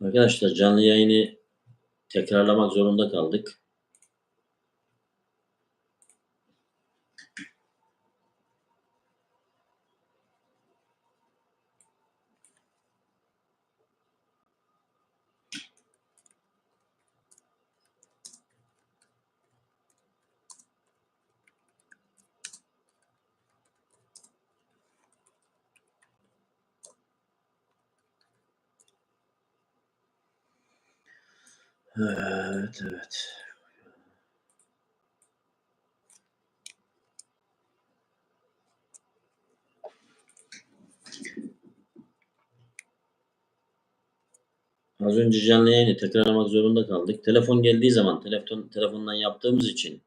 Arkadaşlar canlı yayını tekrarlamak zorunda kaldık. Evet, evet. Az önce canlı yayını tekrarlamak zorunda kaldık. Telefon geldiği zaman telefon telefondan yaptığımız için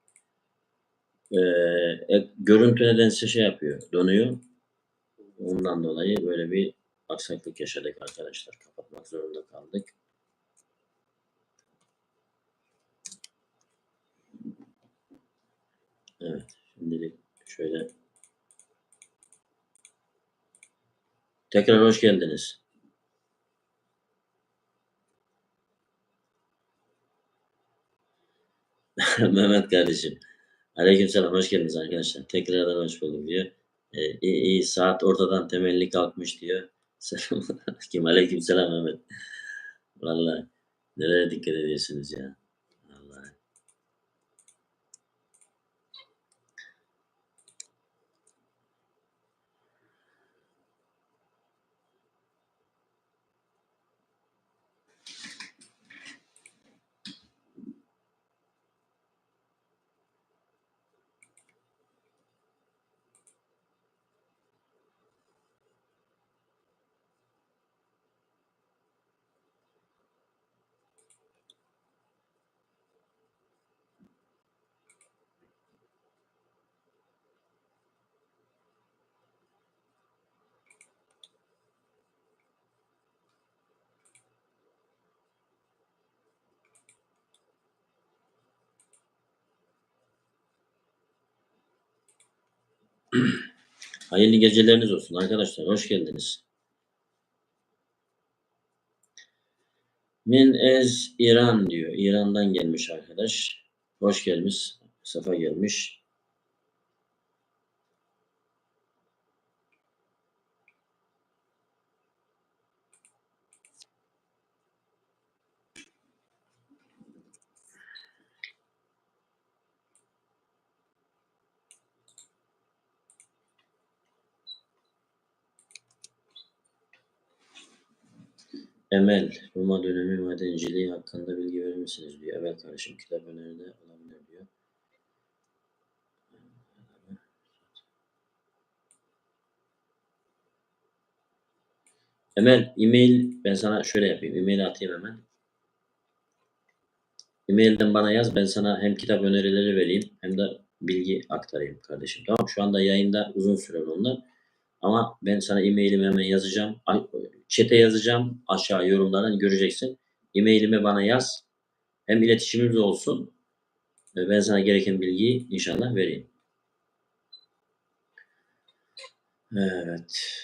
eee, e, görüntü nedense şey yapıyor, donuyor. Ondan dolayı böyle bir aksaklık yaşadık arkadaşlar. Kapatmak zorunda kaldık. Evet, şimdilik şöyle. Tekrar hoş geldiniz. Mehmet kardeşim. Aleykümselam hoş geldiniz arkadaşlar. Tekrardan hoş bulduk diyor. Ee, iyi, iyi saat ortadan temelli kalkmış diyor. Selamünaleyküm. Aleykümselam Mehmet. Vallahi nereye dikkat ediyorsunuz ya? Vallahi. Hayırlı geceleriniz olsun arkadaşlar. Hoş geldiniz. Min ez İran diyor. İran'dan gelmiş arkadaş. Hoş gelmiş. Safa gelmiş. Emel, Roma dönemi madenciliği hakkında bilgi verir misiniz diyor. Evet kardeşim kitap öneride olabilir diyor. Emel, e-mail ben sana şöyle yapayım. E-mail atayım hemen. E-mailden bana yaz. Ben sana hem kitap önerileri vereyim hem de bilgi aktarayım kardeşim. Tamam Şu anda yayında uzun sürer onlar. Ama ben sana e-mailimi hemen yazacağım. Chat'e yazacağım. Aşağı yorumlardan göreceksin. E-mailimi bana yaz. Hem iletişimimiz olsun. Ben sana gereken bilgiyi inşallah vereyim. Evet.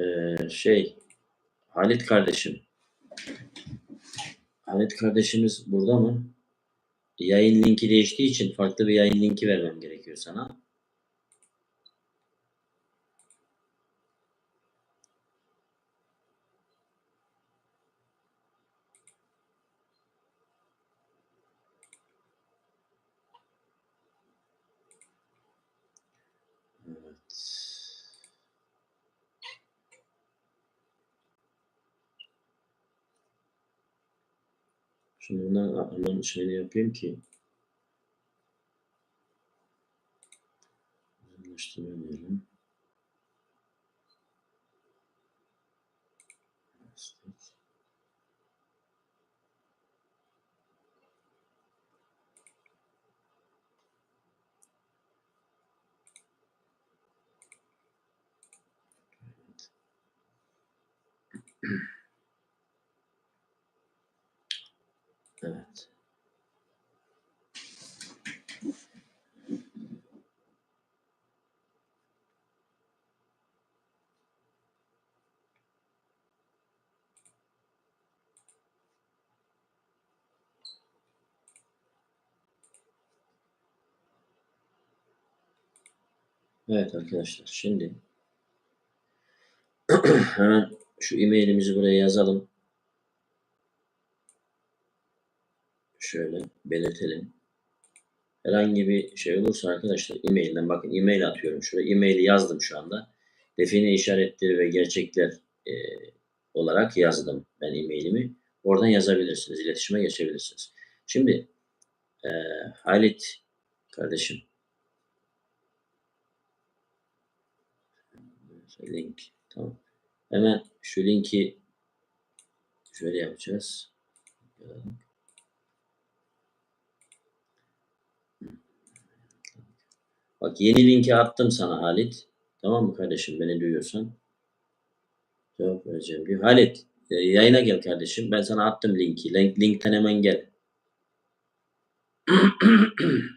Ee, şey Halit kardeşim. Halit kardeşimiz burada mı? Yayın linki değiştiği için farklı bir yayın linki vermem gerekiyor sana. Evet. Şimdi bundan hemen şeyini yapayım ki? uzunlaştırma Evet arkadaşlar şimdi hemen şu e-mailimizi buraya yazalım. Şöyle belirtelim. Herhangi bir şey olursa arkadaşlar e-mailden bakın e-mail atıyorum şuraya. E-maili yazdım şu anda. Define işaretleri ve gerçekler e, olarak yazdım ben e-mailimi. Oradan yazabilirsiniz. iletişime geçebilirsiniz. Şimdi e, Halit kardeşim link tamam. Hemen şu linki şöyle yapacağız. Bak yeni linki attım sana Halit. Tamam mı kardeşim beni duyuyorsan? Cevap vereceğim diyor. Halit e, yayına gel kardeşim. Ben sana attım linki. Link, linkten hemen gel.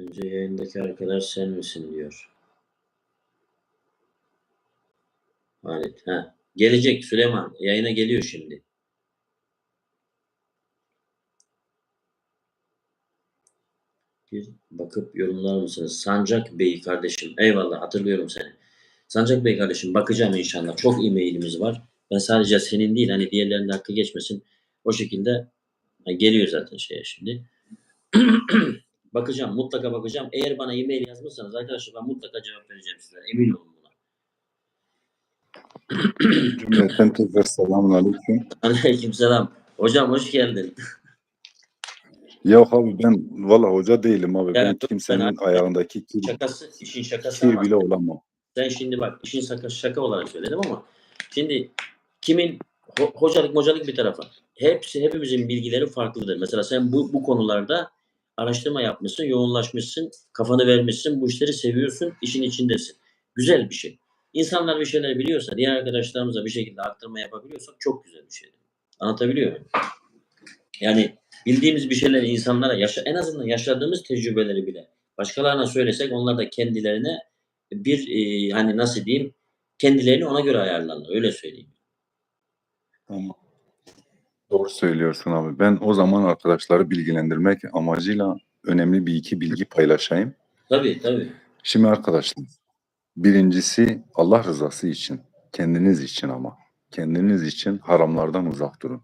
Önce yayındaki arkadaş sen misin diyor. Halit. Ha. Gelecek Süleyman. Yayına geliyor şimdi. Bir bakıp yorumlar mısınız? Sancak Bey kardeşim. Eyvallah hatırlıyorum seni. Sancak Bey kardeşim bakacağım inşallah. Çok e-mailimiz var. Ben sadece senin değil hani diğerlerinin hakkı geçmesin. O şekilde geliyor zaten şeye şimdi. bakacağım. Mutlaka bakacağım. Eğer bana e-mail yazmışsanız arkadaşlar ben mutlaka cevap vereceğim size. Emin olun buna. Cümleten tekrar selamun aleyküm. Aleykümselam. Hocam hoş geldin. Yok abi ben valla hoca değilim abi. Ya, ben kimsenin ben- ayağındaki kir, Şakası, işin şakası kir bile olamam. Sen şimdi bak işin şaka, şaka olarak söyledim ama şimdi kimin ho- hocalık mocalık bir tarafa. Hepsi hepimizin bilgileri farklıdır. Mesela sen bu, bu konularda araştırma yapmışsın, yoğunlaşmışsın, kafanı vermişsin, bu işleri seviyorsun, işin içindesin. Güzel bir şey. İnsanlar bir şeyler biliyorsa, diğer arkadaşlarımıza bir şekilde aktarma yapabiliyorsak çok güzel bir şey. Anlatabiliyor muyum? Yani bildiğimiz bir şeyleri insanlara yaşa, en azından yaşadığımız tecrübeleri bile başkalarına söylesek onlar da kendilerine bir e, hani nasıl diyeyim kendilerini ona göre ayarlarlar öyle söyleyeyim. Ama doğru söylüyorsun abi. Ben o zaman arkadaşları bilgilendirmek amacıyla önemli bir iki bilgi paylaşayım. Tabii tabii. Şimdi arkadaşlar birincisi Allah rızası için kendiniz için ama kendiniz için haramlardan uzak durun.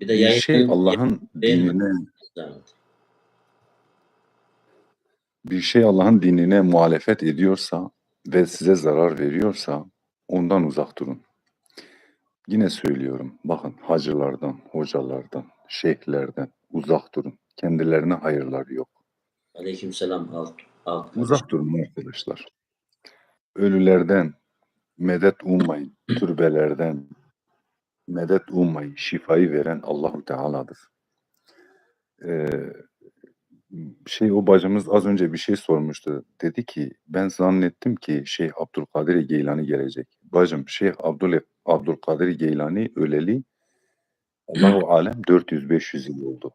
Bir de Bir yayın şey Allah'ın dinine bir şey Allah'ın dinine muhalefet ediyorsa ve size zarar veriyorsa ondan uzak durun. Yine söylüyorum. Bakın hacılardan, hocalardan, şeyhlerden uzak durun. Kendilerine hayırları yok. Aleykümselam alt alt. Uzak durun arkadaşlar. Ölülerden medet ummayın. Türbelerden medet ummayın. Şifayı veren Allahu Teala'dır. Ee, şey o bacımız az önce bir şey sormuştu. Dedi ki ben zannettim ki Şeyh Abdülkadir Geylani gelecek. Bacım Şeyh Abdül Abdülkadir Geylani öleli Allahu alem 400-500 yıl oldu.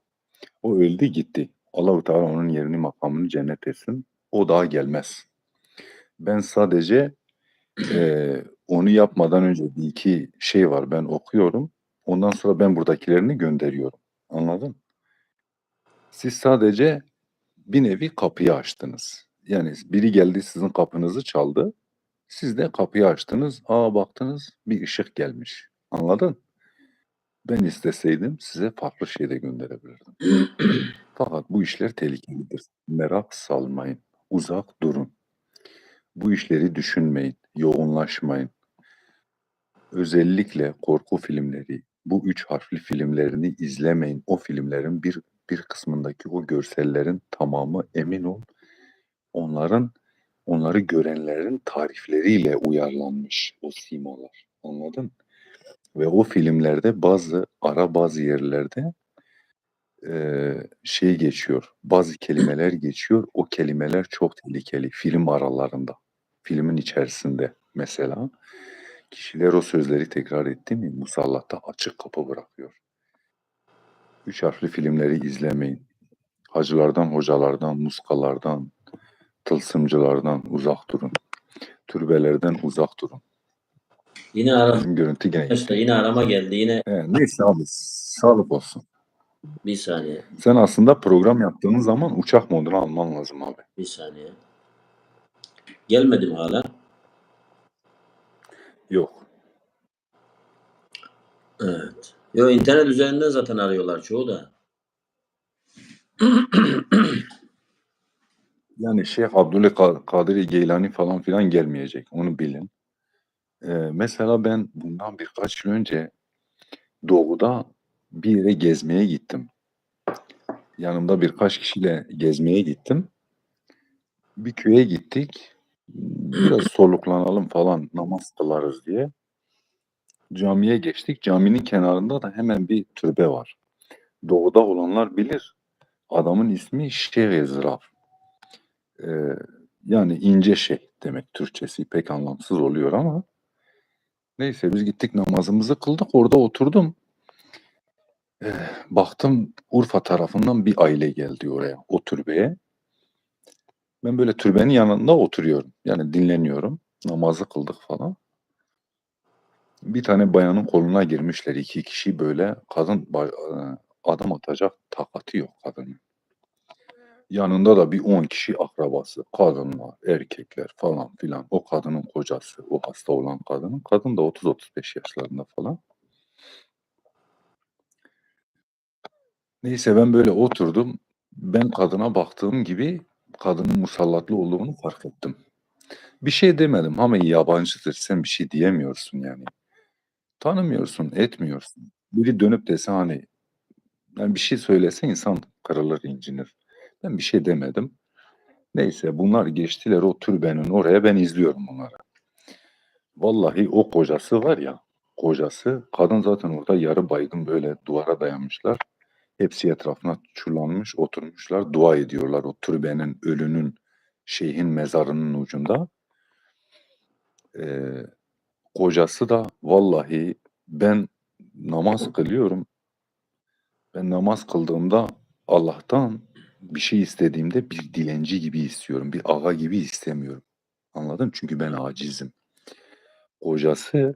O öldü gitti. Allahu Teala onun yerini makamını cennet etsin. O daha gelmez. Ben sadece eee, onu yapmadan önce bir iki şey var. Ben okuyorum. Ondan sonra ben buradakilerini gönderiyorum. Anladın? Siz sadece bir nevi kapıyı açtınız. Yani biri geldi sizin kapınızı çaldı. Siz de kapıyı açtınız. Aa baktınız bir ışık gelmiş. Anladın? Ben isteseydim size farklı şey de gönderebilirdim. Fakat bu işler tehlikelidir. Merak salmayın. Uzak durun. Bu işleri düşünmeyin. Yoğunlaşmayın. Özellikle korku filmleri, bu üç harfli filmlerini izlemeyin. O filmlerin bir bir kısmındaki o görsellerin tamamı emin ol onların onları görenlerin tarifleriyle uyarlanmış o simalar. Anladın? Ve o filmlerde bazı ara bazı yerlerde eee, şey geçiyor. Bazı kelimeler geçiyor. O kelimeler çok tehlikeli film aralarında. filmin içerisinde mesela kişiler o sözleri tekrar etti mi musallatta açık kapı bırakıyor. Üç harfli filmleri izlemeyin. Hacılardan, hocalardan, muskalardan, tılsımcılardan uzak durun. Türbelerden uzak durun. Yine ara Bizim görüntü gene Arkadaşlar yine arama geldi. Yine He, neyse abi sağlık olsun. bir saniye. Sen aslında program yaptığın zaman uçak moduna alman lazım abi. Bir saniye. Gelmedim hala. Yok. Evet. Yo internet üzerinden zaten arıyorlar çoğu da. Yani Şeyh Abdülkadir Geylani falan filan gelmeyecek. Onu bilin. Ee, mesela ben bundan birkaç yıl önce doğuda bir yere gezmeye gittim. Yanımda birkaç kişiyle gezmeye gittim. Bir köye gittik. Biraz soluklanalım falan namaz kılarız diye. Camiye geçtik. Caminin kenarında da hemen bir türbe var. Doğuda olanlar bilir. Adamın ismi Şeyh Ezraf. Ee, yani ince şey demek Türkçesi pek anlamsız oluyor ama neyse biz gittik namazımızı kıldık orada oturdum. Ee, baktım Urfa tarafından bir aile geldi oraya o türbeye. Ben böyle türbenin yanında oturuyorum. Yani dinleniyorum. Namazı kıldık falan. Bir tane bayanın koluna girmişler iki kişi böyle kadın e, adam atacak takatı yok kadının. Yanında da bir 10 kişi akrabası, kadınlar, erkekler falan filan. O kadının kocası, o hasta olan kadının. Kadın da 30-35 yaşlarında falan. Neyse ben böyle oturdum. Ben kadına baktığım gibi kadının musallatlı olduğunu fark ettim. Bir şey demedim ama yabancıdır. Sen bir şey diyemiyorsun yani. Tanımıyorsun, etmiyorsun. Biri dönüp dese hani yani bir şey söylese insan kırılır, incinir. Ben bir şey demedim. Neyse bunlar geçtiler o türbenin oraya ben izliyorum bunları. Vallahi o kocası var ya kocası kadın zaten orada yarı baygın böyle duvara dayanmışlar. Hepsi etrafına çullanmış oturmuşlar dua ediyorlar o türbenin ölünün şeyhin mezarının ucunda. Ee, kocası da vallahi ben namaz kılıyorum. Ben namaz kıldığımda Allah'tan bir şey istediğimde bir dilenci gibi istiyorum. Bir ağa gibi istemiyorum. Anladın? Çünkü ben acizim. Kocası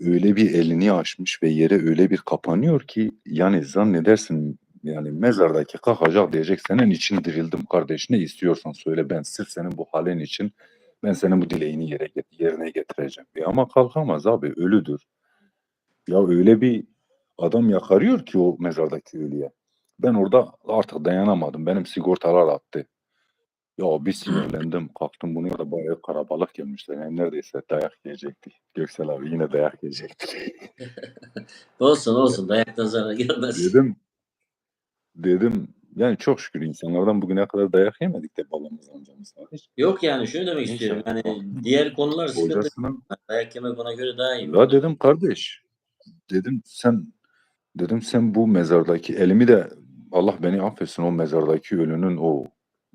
öyle bir elini açmış ve yere öyle bir kapanıyor ki yani zannedersin yani mezardaki kalkacak diyecek senin için dirildim kardeş ne istiyorsan söyle ben sırf senin bu halin için ben senin bu dileğini yere yerine getireceğim. E ama kalkamaz abi ölüdür. Ya öyle bir adam yakarıyor ki o mezardaki ölüye. Ben orada artık dayanamadım. Benim sigortalar attı. Ya bir sinirlendim. Kalktım buna da bayağı karabalık gelmişler. Yani neredeyse dayak yiyecektik. Göksel abi yine dayak yiyecektik. Olsun olsun dayaktan zarar gelmez. dedim dedim yani çok şükür insanlardan bugüne kadar dayak yemedik de babamız amcamız hariç. Yok yani şunu demek istiyorum. Yani diğer konular sıkıntı. Dayak yemek ona göre daha iyi. Ya dedim kardeş, dedim sen dedim sen bu mezardaki elimi de Allah beni affetsin o mezardaki ölünün o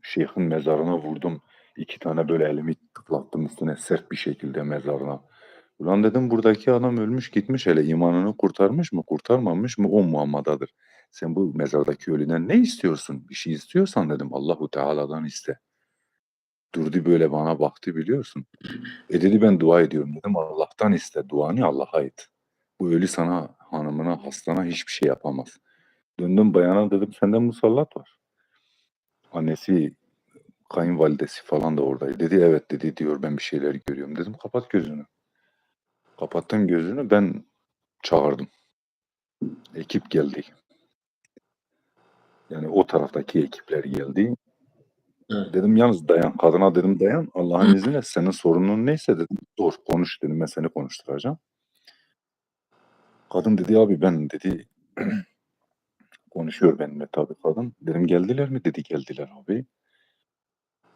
şeyhin mezarına vurdum. İki tane böyle elimi tıklattım üstüne sert bir şekilde mezarına. Ulan dedim buradaki adam ölmüş gitmiş hele imanını kurtarmış mı kurtarmamış mı o Muhammed'adır. Sen bu mezardaki ölüden ne istiyorsun? Bir şey istiyorsan dedim Allahu Teala'dan iste. Durdu böyle bana baktı biliyorsun. E dedi ben dua ediyorum dedim Allah'tan iste duanı Allah'a et. Bu ölü sana hanımına hastana hiçbir şey yapamaz. Döndüm bayana dedim sende musallat var. Annesi kayınvalidesi falan da oradaydı. Dedi evet dedi diyor ben bir şeyler görüyorum. Dedim kapat gözünü. Kapattım gözünü ben çağırdım. Ekip geldi. Yani o taraftaki ekipler geldi. Evet. Dedim yalnız dayan. Kadına dedim dayan. Allah'ın izniyle senin sorunun neyse dedim. Dur konuş dedim. Ben seni konuşturacağım. Kadın dedi abi ben dedi konuşuyor benimle tabii kadın. Dedim geldiler mi? Dedi geldiler abi.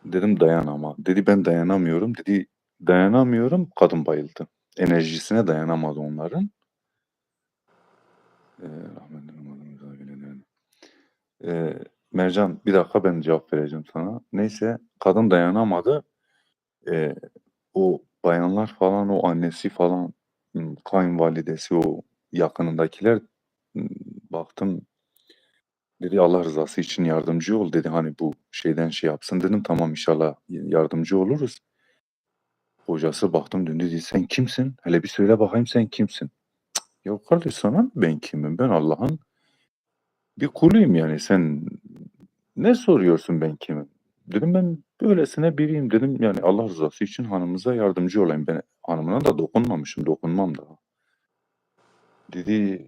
Dedim dayan ama. Dedi ben dayanamıyorum. Dedi dayanamıyorum. Kadın bayıldı. Enerjisine dayanamadı onların. Ee, rahmetli. Ee, Mercan bir dakika ben cevap vereceğim sana. Neyse kadın dayanamadı. Ee, o bayanlar falan, o annesi falan, kayınvalidesi, o yakınındakiler, baktım dedi Allah rızası için yardımcı ol dedi. Hani bu şeyden şey yapsın dedim. Tamam inşallah yardımcı oluruz. Hocası baktım döndü dedi sen kimsin? Hele bir söyle bakayım sen kimsin? Cık, ya kardeş sana ben kimim? Ben Allah'ın bir kuluyum yani sen ne soruyorsun ben kimim? Dedim ben böylesine biriyim dedim. Yani Allah rızası için hanımıza yardımcı olayım. Ben hanımına da dokunmamışım, dokunmam da. Dedi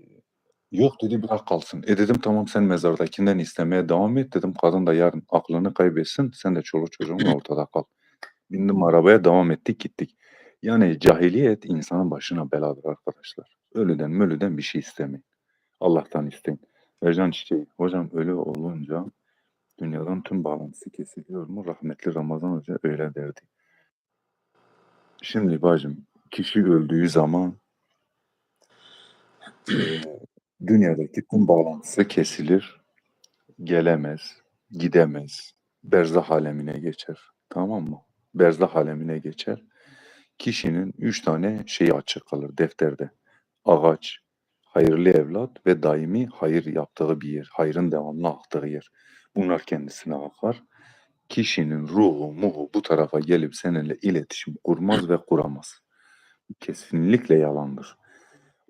yok dedi bırak kalsın. E dedim tamam sen mezardakinden istemeye devam et dedim. Kadın da yarın aklını kaybetsin. Sen de çoluk çocuğunla ortada kal. Bindim arabaya devam ettik gittik. Yani cahiliyet insanın başına beladır arkadaşlar. Ölüden mölüden bir şey istemeyin. Allah'tan isteyin. Ercan Çiçeği, hocam ölü olunca dünyadan tüm bağlantısı kesiliyor mu? Rahmetli Ramazan Hoca öyle derdi. Şimdi bacım, kişi öldüğü zaman eee, dünyadaki tüm bağlantısı kesilir, gelemez, gidemez, berzah alemine geçer. Tamam mı? Berzah alemine geçer. Kişinin üç tane şeyi açık kalır defterde. Ağaç, hayırlı evlat ve daimi hayır yaptığı bir yer, hayrın devamlı aktığı yer. Bunlar kendisine akar. Kişinin ruhu, muhu bu tarafa gelip seninle iletişim kurmaz ve kuramaz. Kesinlikle yalandır.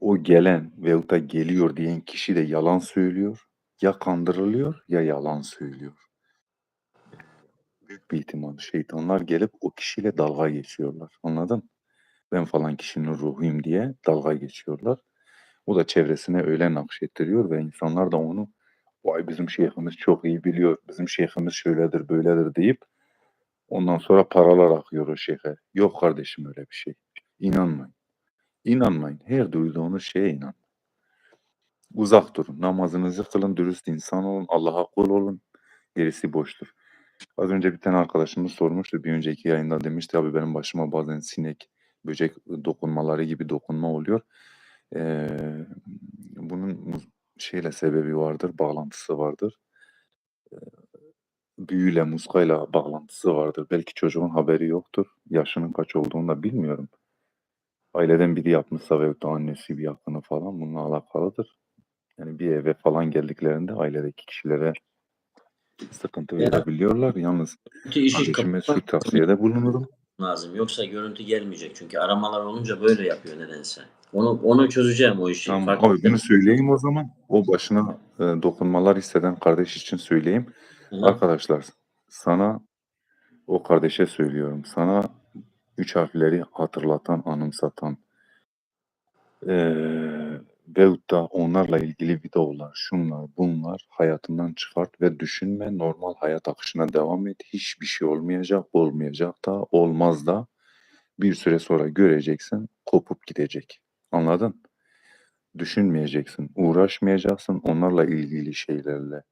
O gelen veyahut da geliyor diyen kişi de yalan söylüyor. Ya kandırılıyor ya yalan söylüyor. Büyük bir ihtimal şeytanlar gelip o kişiyle dalga geçiyorlar. Anladın? Ben falan kişinin ruhuyum diye dalga geçiyorlar. O da çevresine öyle nakşettiriyor ve insanlar da onu vay bizim şeyhimiz çok iyi biliyor, bizim şeyhimiz şöyledir böyledir deyip ondan sonra paralar akıyor o şeyhe. Yok kardeşim öyle bir şey. İnanmayın. İnanmayın. Her duyduğunuz şeye inan. Uzak durun. Namazınızı kılın, dürüst insan olun, Allah'a kul olun. Gerisi boştur. Az önce bir tane arkadaşımız sormuştu bir önceki yayında demişti abi benim başıma bazen sinek, böcek dokunmaları gibi dokunma oluyor. Eee, bunun şeyle sebebi vardır, bağlantısı vardır. Eee, büyüyle, muskayla bağlantısı vardır. Belki çocuğun haberi yoktur. Yaşının kaç olduğunu da bilmiyorum. Aileden biri yapmışsa veyahut da annesi, bir yakını falan bununla alakalıdır. Yani bir eve falan geldiklerinde ailedeki kişilere sıkıntı Ya. verebiliyorlar. Yalnız kardeşime şu tavsiyede bulunurum. lazım. Yoksa görüntü gelmeyecek. Çünkü aramalar olunca böyle yapıyor nedense. Onu onu çözeceğim o işi. Tamam abi bunu söyleyeyim o zaman. O başına e, dokunmalar hisseden kardeş için söyleyeyim. Hı. Arkadaşlar sana o kardeşe söylüyorum. Sana üç harfleri hatırlatan, anımsatan eee veyahut da onlarla ilgili videolar, şunlar, bunlar hayatından çıkart ve düşünme. Normal hayat akışına devam et. Hiçbir şey olmayacak, olmayacak da, olmaz da. Bir süre sonra göreceksin, kopup gidecek. Anladın? Düşünmeyeceksin, uğraşmayacaksın onlarla ilgili şeylerle.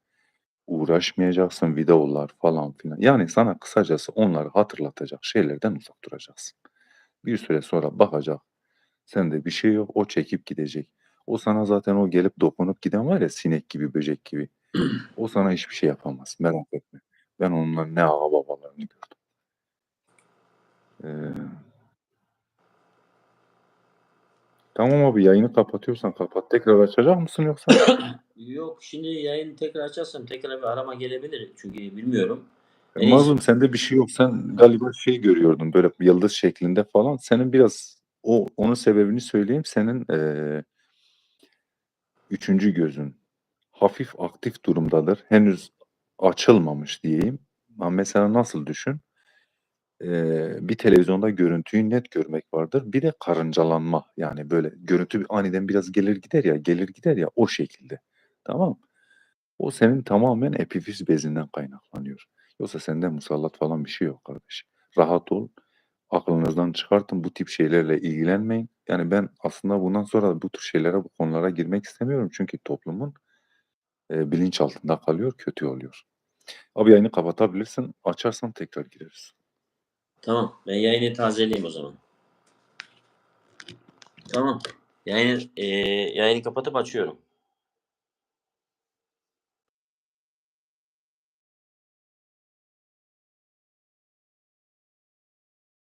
Uğraşmayacaksın, videolar falan filan. Yani sana kısacası onları hatırlatacak şeylerden uzak duracaksın. Bir süre sonra bakacak, sende bir şey yok, o çekip gidecek. O sana zaten o gelip dokunup giden var ya sinek gibi, böcek gibi. O sana hiçbir şey yapamaz. Merak etme. Ben onların ne ağa babalarını gördüm. Ee, tamam abi yayını kapatıyorsan kapat. Tekrar açacak mısın yoksa? Yok şimdi yayın tekrar açarsam tekrar bir arama gelebilir. Çünkü bilmiyorum. E, Mazlum sende bir şey yok. Sen galiba şey görüyordun böyle yıldız şeklinde falan. Senin biraz o onun sebebini söyleyeyim. Senin eee üçüncü gözün hafif aktif durumdadır. Henüz açılmamış diyeyim. Ama mesela nasıl düşün? Eee, bir televizyonda görüntüyü net görmek vardır. Bir de karıncalanma. Yani böyle görüntü aniden biraz gelir gider ya, gelir gider ya o şekilde. Tamam. O senin tamamen epifiz bezinden kaynaklanıyor. Yoksa sende musallat falan bir şey yok kardeş. Rahat ol. Aklınızdan çıkartın. Bu tip şeylerle ilgilenmeyin. Yani ben aslında bundan sonra bu tür şeylere, bu konulara girmek istemiyorum. Çünkü toplumun e, bilinç altında kalıyor, kötü oluyor. Abi yayını kapatabilirsin. Açarsan tekrar gireriz. Tamam. Ben yayını tazeleyeyim o zaman. Tamam. Yayını, eee yayını kapatıp açıyorum.